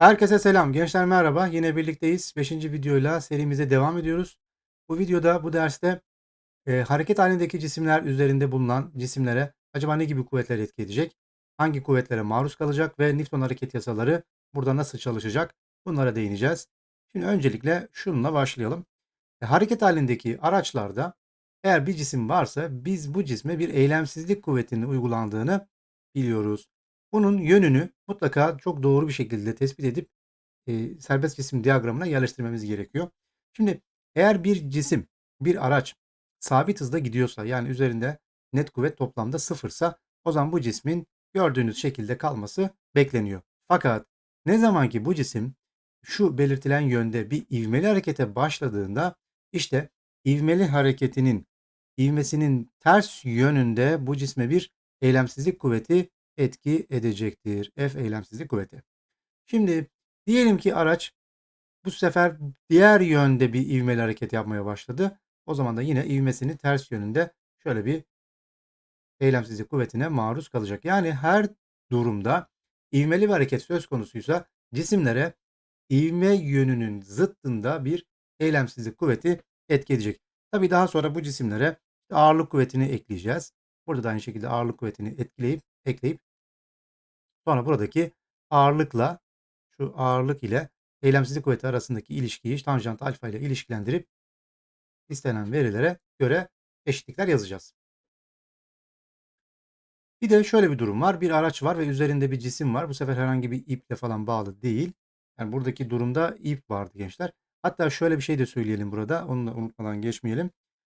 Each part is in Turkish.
Herkese selam. Gençler merhaba. Yine birlikteyiz. 5. videoyla serimize devam ediyoruz. Bu videoda, bu derste e, hareket halindeki cisimler üzerinde bulunan cisimlere acaba ne gibi kuvvetler etki edecek? Hangi kuvvetlere maruz kalacak ve Newton hareket yasaları burada nasıl çalışacak? Bunlara değineceğiz. Şimdi öncelikle şununla başlayalım. E, hareket halindeki araçlarda eğer bir cisim varsa biz bu cisme bir eylemsizlik kuvvetinin uygulandığını biliyoruz. Bunun yönünü mutlaka çok doğru bir şekilde tespit edip e, serbest cisim diyagramına yerleştirmemiz gerekiyor. Şimdi eğer bir cisim, bir araç sabit hızda gidiyorsa yani üzerinde net kuvvet toplamda sıfırsa o zaman bu cismin gördüğünüz şekilde kalması bekleniyor. Fakat ne zaman ki bu cisim şu belirtilen yönde bir ivmeli harekete başladığında işte ivmeli hareketinin ivmesinin ters yönünde bu cisme bir eylemsizlik kuvveti etki edecektir. F eylemsizlik kuvveti. Şimdi diyelim ki araç bu sefer diğer yönde bir ivmeli hareket yapmaya başladı. O zaman da yine ivmesinin ters yönünde şöyle bir eylemsizlik kuvvetine maruz kalacak. Yani her durumda ivmeli bir hareket söz konusuysa cisimlere ivme yönünün zıttında bir eylemsizlik kuvveti etki edecek. Tabi daha sonra bu cisimlere ağırlık kuvvetini ekleyeceğiz. Burada da aynı şekilde ağırlık kuvvetini etkileyip ekleyip sonra buradaki ağırlıkla şu ağırlık ile eylemsizlik kuvveti arasındaki ilişkiyi tanjant alfa ile ilişkilendirip istenen verilere göre eşitlikler yazacağız. Bir de şöyle bir durum var. Bir araç var ve üzerinde bir cisim var. Bu sefer herhangi bir iple falan bağlı değil. Yani buradaki durumda ip vardı gençler. Hatta şöyle bir şey de söyleyelim burada. Onu da unutmadan geçmeyelim.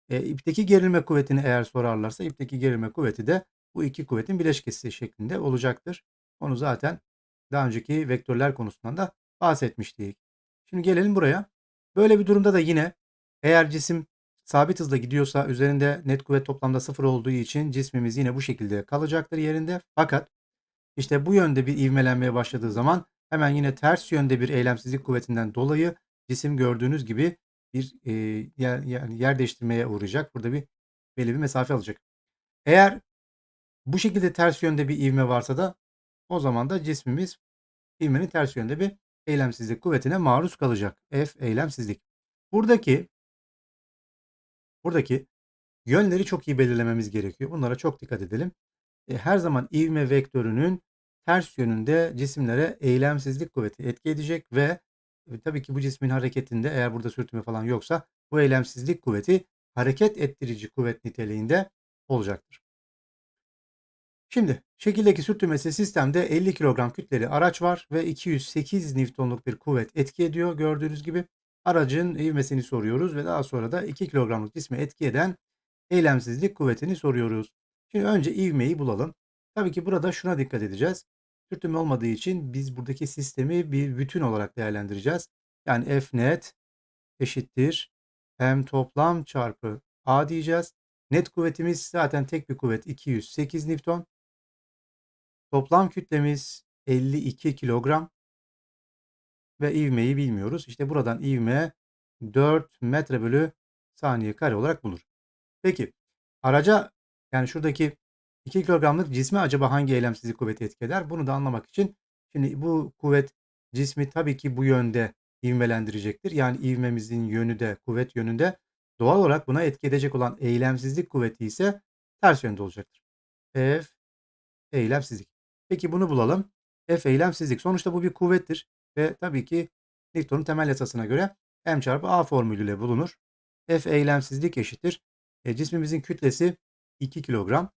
E, ipteki gerilme kuvvetini eğer sorarlarsa ipteki gerilme kuvveti de bu iki kuvvetin bileşkesi şeklinde olacaktır. Onu zaten daha önceki vektörler konusundan da bahsetmiştik. Şimdi gelelim buraya. Böyle bir durumda da yine eğer cisim sabit hızla gidiyorsa üzerinde net kuvvet toplamda sıfır olduğu için cismimiz yine bu şekilde kalacaktır yerinde. Fakat işte bu yönde bir ivmelenmeye başladığı zaman hemen yine ters yönde bir eylemsizlik kuvvetinden dolayı cisim gördüğünüz gibi bir e, yer, yani yer değiştirmeye uğrayacak. Burada bir belli bir mesafe alacak. Eğer bu şekilde ters yönde bir ivme varsa da o zaman da cismimiz ivmenin ters yönde bir eylemsizlik kuvvetine maruz kalacak. F eylemsizlik. Buradaki buradaki yönleri çok iyi belirlememiz gerekiyor. Bunlara çok dikkat edelim. E, her zaman ivme vektörünün ters yönünde cisimlere eylemsizlik kuvveti etki edecek ve e, tabii ki bu cismin hareketinde eğer burada sürtünme falan yoksa bu eylemsizlik kuvveti hareket ettirici kuvvet niteliğinde olacaktır. Şimdi şekildeki sürtünmesi sistemde 50 kilogram kütleli araç var ve 208 Newton'luk bir kuvvet etki ediyor. Gördüğünüz gibi aracın ivmesini soruyoruz ve daha sonra da 2 kilogramlık cisme etki eden eylemsizlik kuvvetini soruyoruz. Şimdi önce ivmeyi bulalım. Tabii ki burada şuna dikkat edeceğiz. Sürtünme olmadığı için biz buradaki sistemi bir bütün olarak değerlendireceğiz. Yani F net eşittir M toplam çarpı A diyeceğiz. Net kuvvetimiz zaten tek bir kuvvet 208 Newton. Toplam kütlemiz 52 kilogram. Ve ivmeyi bilmiyoruz. İşte buradan ivme 4 metre bölü saniye kare olarak bulur. Peki araca yani şuradaki 2 kilogramlık cisme acaba hangi eylemsizlik kuvveti etki? Bunu da anlamak için şimdi bu kuvvet cismi tabii ki bu yönde ivmelendirecektir. Yani ivmemizin yönü de kuvvet yönünde doğal olarak buna etki edecek olan eylemsizlik kuvveti ise ters yönde olacaktır. F eylemsizlik. Peki bunu bulalım. F eylemsizlik. Sonuçta bu bir kuvvettir ve tabii ki Newton'un temel yasasına göre m çarpı a formülüyle bulunur. F eylemsizlik eşittir. E, cismimizin kütlesi 2 kilogram.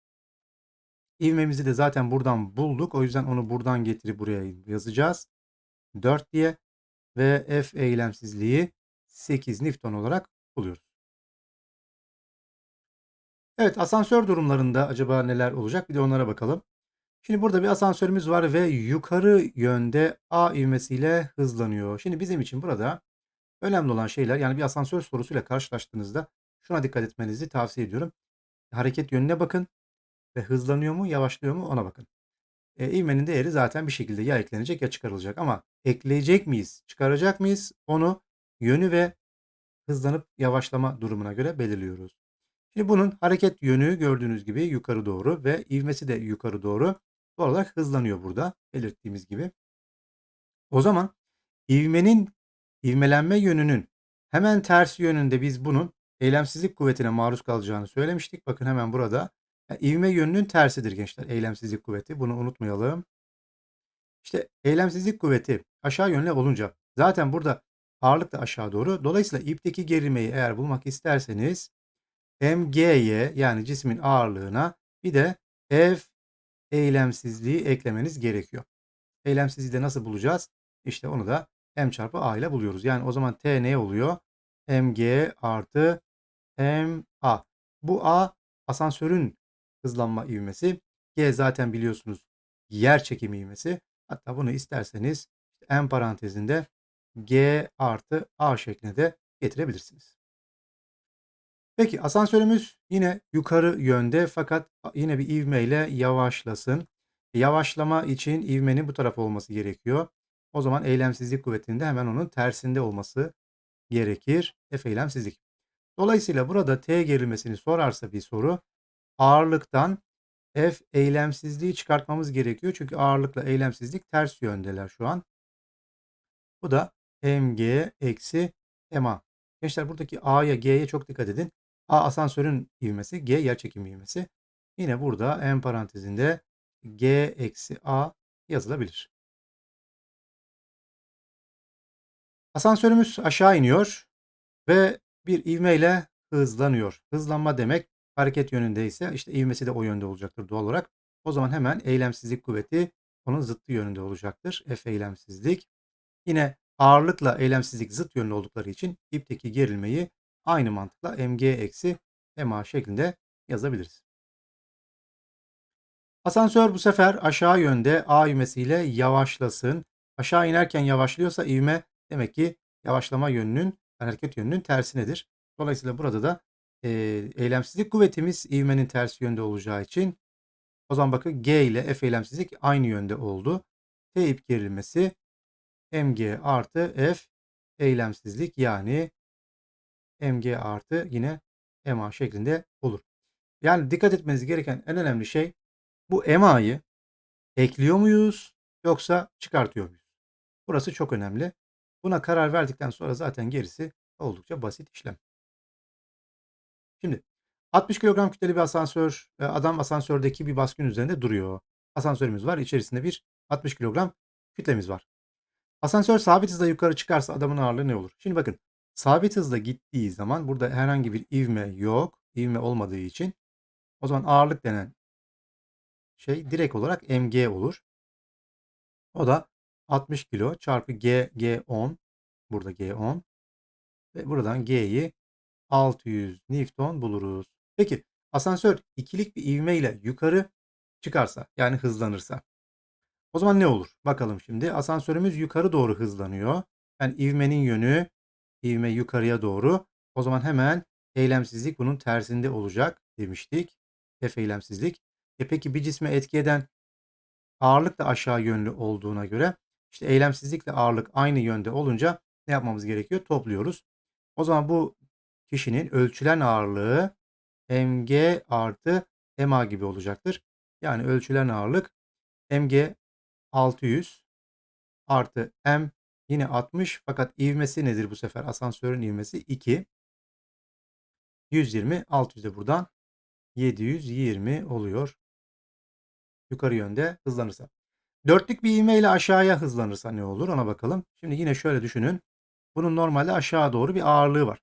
İvmemizi de zaten buradan bulduk. O yüzden onu buradan getirip buraya yazacağız. 4 diye ve F eylemsizliği 8 Newton olarak buluyoruz. Evet asansör durumlarında acaba neler olacak? Bir de onlara bakalım. Şimdi burada bir asansörümüz var ve yukarı yönde A ivmesiyle hızlanıyor. Şimdi bizim için burada önemli olan şeyler yani bir asansör sorusuyla karşılaştığınızda şuna dikkat etmenizi tavsiye ediyorum. Hareket yönüne bakın ve hızlanıyor mu yavaşlıyor mu ona bakın. E, ivmenin değeri zaten bir şekilde ya eklenecek ya çıkarılacak ama ekleyecek miyiz çıkaracak mıyız onu yönü ve hızlanıp yavaşlama durumuna göre belirliyoruz. Şimdi bunun hareket yönü gördüğünüz gibi yukarı doğru ve ivmesi de yukarı doğru. Doğal olarak hızlanıyor burada belirttiğimiz gibi. O zaman ivmenin ivmelenme yönünün hemen tersi yönünde biz bunun eylemsizlik kuvvetine maruz kalacağını söylemiştik. Bakın hemen burada. Yani ivme yönünün tersidir gençler eylemsizlik kuvveti. Bunu unutmayalım. İşte eylemsizlik kuvveti aşağı yönlü olunca zaten burada ağırlık da aşağı doğru. Dolayısıyla ipteki gerilmeyi eğer bulmak isterseniz mg'ye yani cismin ağırlığına bir de F eylemsizliği eklemeniz gerekiyor. Eylemsizliği de nasıl bulacağız? İşte onu da m çarpı a ile buluyoruz. Yani o zaman t ne oluyor? mg artı ma. Bu a asansörün hızlanma ivmesi. G zaten biliyorsunuz yer çekimi ivmesi. Hatta bunu isterseniz m parantezinde g artı a şeklinde de getirebilirsiniz. Peki asansörümüz yine yukarı yönde fakat yine bir ivmeyle yavaşlasın. Yavaşlama için ivmenin bu taraf olması gerekiyor. O zaman eylemsizlik kuvvetinde hemen onun tersinde olması gerekir. F eylemsizlik. Dolayısıyla burada T gerilmesini sorarsa bir soru ağırlıktan F eylemsizliği çıkartmamız gerekiyor. Çünkü ağırlıkla eylemsizlik ters yöndeler şu an. Bu da mg eksi ma. Gençler buradaki A'ya G'ye çok dikkat edin. A asansörün ivmesi, G yerçekim ivmesi. Yine burada M parantezinde G eksi A yazılabilir. Asansörümüz aşağı iniyor ve bir ivmeyle hızlanıyor. Hızlanma demek hareket yönünde ise işte ivmesi de o yönde olacaktır doğal olarak. O zaman hemen eylemsizlik kuvveti onun zıttı yönünde olacaktır. F eylemsizlik. Yine ağırlıkla eylemsizlik zıt yönlü oldukları için ipteki gerilmeyi aynı mantıkla mg eksi ma şeklinde yazabiliriz. Asansör bu sefer aşağı yönde A ivmesiyle yavaşlasın. Aşağı inerken yavaşlıyorsa ivme demek ki yavaşlama yönünün hareket yönünün tersinedir. Dolayısıyla burada da e, eylemsizlik kuvvetimiz ivmenin tersi yönde olacağı için o zaman bakın G ile F eylemsizlik aynı yönde oldu. T ip gerilmesi mg artı F eylemsizlik yani mg artı yine ma şeklinde olur. Yani dikkat etmeniz gereken en önemli şey bu ma'yı ekliyor muyuz yoksa çıkartıyor muyuz? Burası çok önemli. Buna karar verdikten sonra zaten gerisi oldukça basit işlem. Şimdi 60 kilogram kütleli bir asansör, e, adam asansördeki bir baskın üzerinde duruyor. Asansörümüz var. İçerisinde bir 60 kilogram kütlemiz var. Asansör sabit hızla yukarı çıkarsa adamın ağırlığı ne olur? Şimdi bakın sabit hızla gittiği zaman burada herhangi bir ivme yok. İvme olmadığı için o zaman ağırlık denen şey direkt olarak mg olur. O da 60 kilo çarpı g, g10. Burada g10. Ve buradan g'yi 600 Newton buluruz. Peki asansör ikilik bir ivme ile yukarı çıkarsa yani hızlanırsa o zaman ne olur? Bakalım şimdi. Asansörümüz yukarı doğru hızlanıyor. Yani ivmenin yönü ivme yukarıya doğru. O zaman hemen eylemsizlik bunun tersinde olacak demiştik. F eylemsizlik. E peki bir cisme etki eden ağırlık da aşağı yönlü olduğuna göre işte eylemsizlikle ağırlık aynı yönde olunca ne yapmamız gerekiyor? Topluyoruz. O zaman bu kişinin ölçülen ağırlığı mg artı ma gibi olacaktır. Yani ölçülen ağırlık mg 600 artı m yine 60 fakat ivmesi nedir bu sefer? Asansörün ivmesi 2. 120 600 de buradan 720 oluyor. Yukarı yönde hızlanırsa. Dörtlük bir ivme ile aşağıya hızlanırsa ne olur ona bakalım. Şimdi yine şöyle düşünün. Bunun normalde aşağı doğru bir ağırlığı var.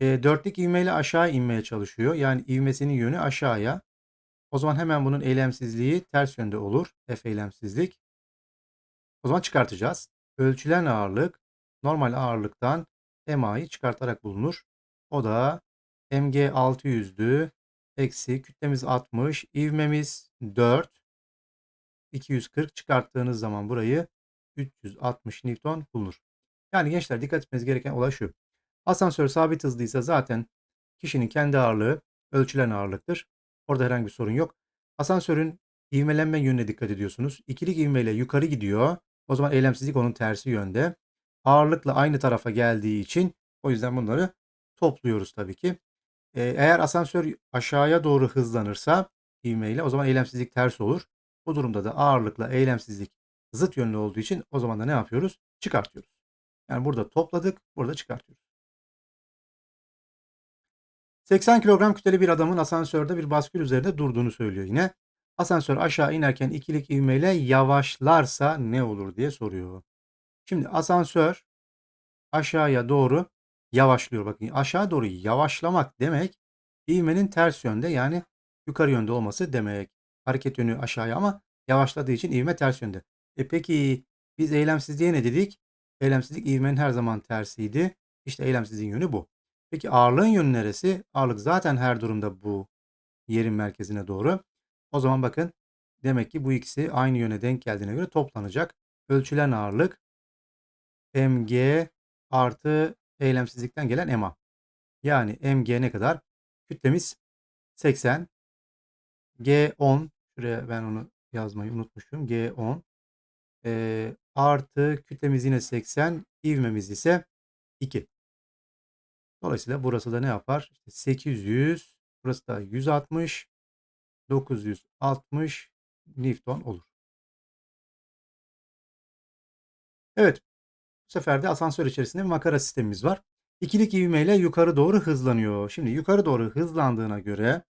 E, dörtlük ivme ile aşağı inmeye çalışıyor. Yani ivmesinin yönü aşağıya. O zaman hemen bunun eylemsizliği ters yönde olur. F eylemsizlik. O zaman çıkartacağız. Ölçülen ağırlık normal ağırlıktan MA'yı çıkartarak bulunur. O da MG 600'dü. Eksi kütlemiz 60. ivmemiz 4. 240 çıkarttığınız zaman burayı 360 Newton bulunur. Yani gençler dikkat etmeniz gereken olay şu. Asansör sabit hızlıysa zaten kişinin kendi ağırlığı ölçülen ağırlıktır. Orada herhangi bir sorun yok. Asansörün ivmelenme yönüne dikkat ediyorsunuz. İkilik ivmeyle yukarı gidiyor. O zaman eylemsizlik onun tersi yönde. Ağırlıkla aynı tarafa geldiği için o yüzden bunları topluyoruz tabii ki. Ee, eğer asansör aşağıya doğru hızlanırsa ivmeyle o zaman eylemsizlik ters olur. Bu durumda da ağırlıkla eylemsizlik zıt yönlü olduğu için o zaman da ne yapıyoruz? Çıkartıyoruz. Yani burada topladık, burada çıkartıyoruz. 80 kilogram kütleli bir adamın asansörde bir baskül üzerinde durduğunu söylüyor yine. Asansör aşağı inerken ikilik ivmeyle yavaşlarsa ne olur diye soruyor. Şimdi asansör aşağıya doğru yavaşlıyor. Bakın aşağı doğru yavaşlamak demek ivmenin ters yönde yani yukarı yönde olması demek. Hareket yönü aşağıya ama yavaşladığı için ivme ters yönde. E peki biz eylemsizliğe ne dedik? Eylemsizlik ivmenin her zaman tersiydi. İşte eylemsizliğin yönü bu. Peki ağırlığın yönü neresi? Ağırlık zaten her durumda bu yerin merkezine doğru. O zaman bakın demek ki bu ikisi aynı yöne denk geldiğine göre toplanacak. Ölçülen ağırlık mg artı eylemsizlikten gelen ma. Yani mg ne kadar? Kütlemiz 80. G10 şuraya ben onu yazmayı unutmuşum. G10 e, artı kütlemiz yine 80. ivmemiz ise 2. Dolayısıyla burası da ne yapar? İşte 800 burası da 160 960 Newton olur. Evet. Bu sefer de asansör içerisinde bir makara sistemimiz var. İkilik ivmeyle yukarı doğru hızlanıyor. Şimdi yukarı doğru hızlandığına göre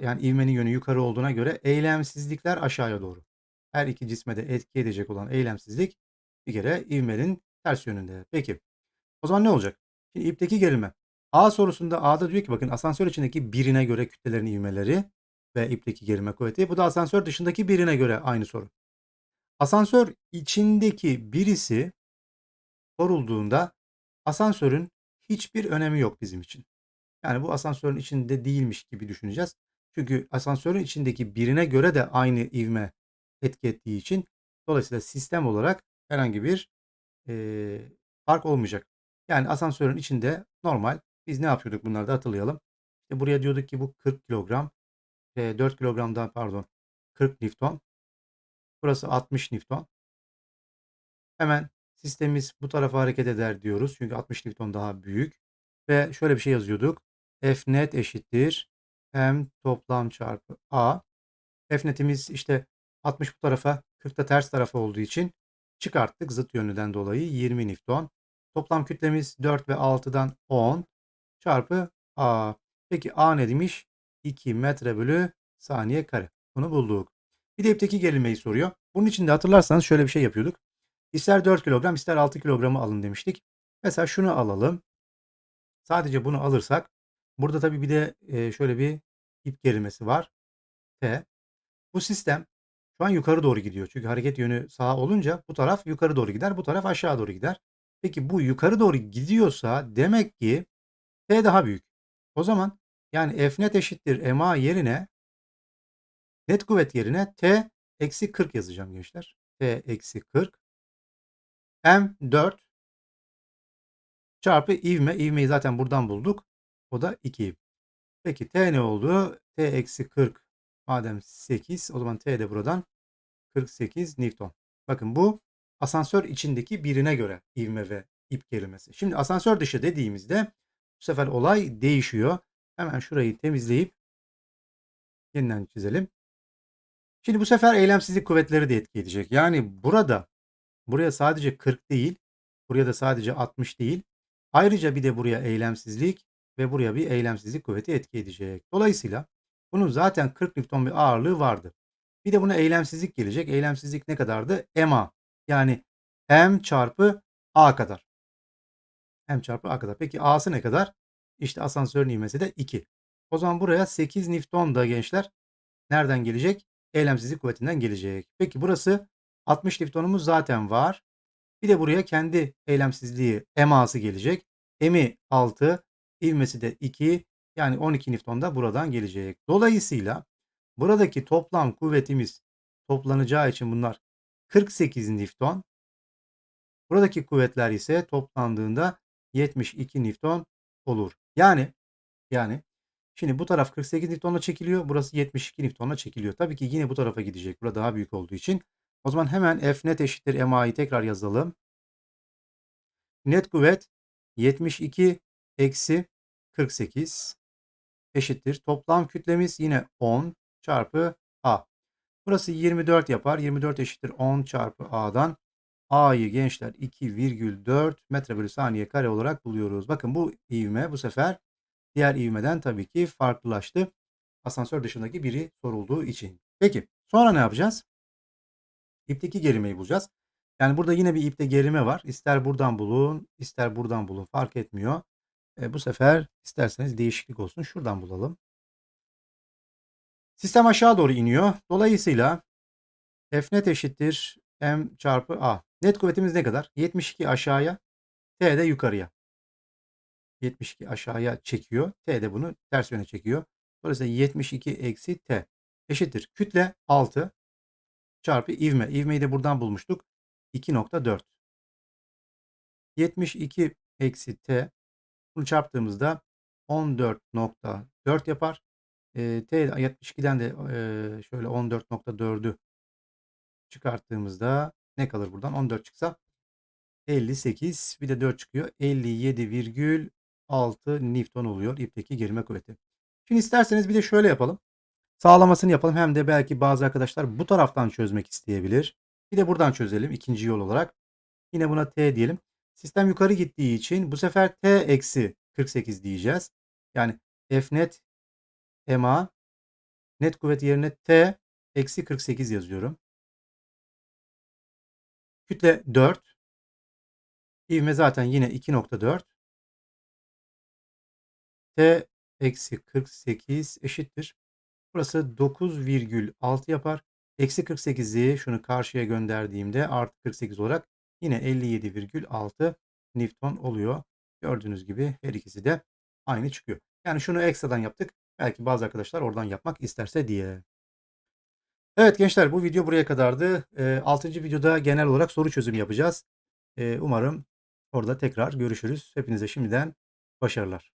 yani ivmenin yönü yukarı olduğuna göre eylemsizlikler aşağıya doğru. Her iki cisme de etki edecek olan eylemsizlik bir kere ivmenin ters yönünde. Peki. O zaman ne olacak? Şimdi ipteki gerilme. A sorusunda A'da diyor ki bakın asansör içindeki birine göre kütlelerin ivmeleri ve ipteki gerilme kuvveti. Bu da asansör dışındaki birine göre aynı soru. Asansör içindeki birisi sorulduğunda asansörün hiçbir önemi yok bizim için. Yani bu asansörün içinde değilmiş gibi düşüneceğiz. Çünkü asansörün içindeki birine göre de aynı ivme etki ettiği için dolayısıyla sistem olarak herhangi bir e, fark olmayacak. Yani asansörün içinde normal biz ne yapıyorduk bunları da hatırlayalım. İşte buraya diyorduk ki bu 40 kilogram 4 kilogramdan pardon 40 Newton. Burası 60 Newton. Hemen sistemimiz bu tarafa hareket eder diyoruz. Çünkü 60 Newton daha büyük. Ve şöyle bir şey yazıyorduk. F net eşittir. M toplam çarpı A. F netimiz işte 60 bu tarafa 40 da ters tarafa olduğu için çıkarttık zıt yönlüden dolayı 20 Newton. Toplam kütlemiz 4 ve 6'dan 10 çarpı A. Peki A ne demiş? 2 metre bölü saniye kare. Bunu bulduk. Bir de ipteki gerilmeyi soruyor. Bunun için de hatırlarsanız şöyle bir şey yapıyorduk. İster 4 kilogram ister 6 kilogramı alın demiştik. Mesela şunu alalım. Sadece bunu alırsak burada tabii bir de şöyle bir ip gerilmesi var. T. Bu sistem şu an yukarı doğru gidiyor. Çünkü hareket yönü sağa olunca bu taraf yukarı doğru gider. Bu taraf aşağı doğru gider. Peki bu yukarı doğru gidiyorsa demek ki T daha büyük. O zaman yani F net eşittir MA yerine net kuvvet yerine T eksi 40 yazacağım gençler. T eksi 40 M 4 çarpı ivme. İvmeyi zaten buradan bulduk. O da 2. Peki T ne oldu? T eksi 40 madem 8 o zaman T de buradan 48 Newton. Bakın bu asansör içindeki birine göre ivme ve ip gerilmesi. Şimdi asansör dışı dediğimizde bu sefer olay değişiyor. Hemen şurayı temizleyip yeniden çizelim. Şimdi bu sefer eylemsizlik kuvvetleri de etki edecek. Yani burada buraya sadece 40 değil, buraya da sadece 60 değil. Ayrıca bir de buraya eylemsizlik ve buraya bir eylemsizlik kuvveti etki edecek. Dolayısıyla bunun zaten 40 Newton bir ağırlığı vardı. Bir de buna eylemsizlik gelecek. Eylemsizlik ne kadardı? MA. Yani M çarpı A kadar. M çarpı A kadar. Peki A'sı ne kadar? İşte asansörün ivmesi de 2. O zaman buraya 8 Newton da gençler nereden gelecek? Eylemsizlik kuvvetinden gelecek. Peki burası 60 Newton'umuz zaten var. Bir de buraya kendi eylemsizliği MA'sı gelecek. M'i 6, ivmesi de 2. Yani 12 Newton da buradan gelecek. Dolayısıyla buradaki toplam kuvvetimiz toplanacağı için bunlar 48 Newton. Buradaki kuvvetler ise toplandığında 72 Newton olur. Yani yani şimdi bu taraf 48 Newton'la çekiliyor. Burası 72 Newton'la çekiliyor. Tabii ki yine bu tarafa gidecek. Burada daha büyük olduğu için. O zaman hemen F net eşittir MA'yı tekrar yazalım. Net kuvvet 72 eksi 48 eşittir. Toplam kütlemiz yine 10 çarpı A. Burası 24 yapar. 24 eşittir 10 çarpı A'dan. A'yı gençler 2,4 metre bölü saniye kare olarak buluyoruz. Bakın bu ivme bu sefer diğer ivmeden tabii ki farklılaştı. Asansör dışındaki biri sorulduğu için. Peki sonra ne yapacağız? İpteki gerimeyi bulacağız. Yani burada yine bir ipte gerime var. İster buradan bulun, ister buradan bulun fark etmiyor. E, bu sefer isterseniz değişiklik olsun. Şuradan bulalım. Sistem aşağı doğru iniyor. Dolayısıyla F net eşittir M çarpı A. Net kuvvetimiz ne kadar? 72 aşağıya, T de yukarıya. 72 aşağıya çekiyor. T de bunu ters yöne çekiyor. Dolayısıyla 72 eksi T eşittir. Kütle 6 çarpı ivme. İvmeyi de buradan bulmuştuk. 2.4. 72 eksi T bunu çarptığımızda 14.4 yapar. E, T 72'den de e, şöyle 14.4'ü çıkarttığımızda ne kalır buradan? 14 çıksa 58 bir de 4 çıkıyor. 57,6 Newton oluyor ipteki gerime kuvveti. Şimdi isterseniz bir de şöyle yapalım. Sağlamasını yapalım. Hem de belki bazı arkadaşlar bu taraftan çözmek isteyebilir. Bir de buradan çözelim ikinci yol olarak. Yine buna T diyelim. Sistem yukarı gittiği için bu sefer T eksi 48 diyeceğiz. Yani F net MA net kuvvet yerine T eksi 48 yazıyorum. Kütle 4. İvme zaten yine 2.4. T eksi 48 eşittir. Burası 9,6 yapar. Eksi 48'i şunu karşıya gönderdiğimde artı 48 olarak yine 57,6 Newton oluyor. Gördüğünüz gibi her ikisi de aynı çıkıyor. Yani şunu ekstradan yaptık. Belki bazı arkadaşlar oradan yapmak isterse diye. Evet gençler bu video buraya kadardı. E, 6. videoda genel olarak soru çözümü yapacağız. E, umarım orada tekrar görüşürüz. Hepinize şimdiden başarılar.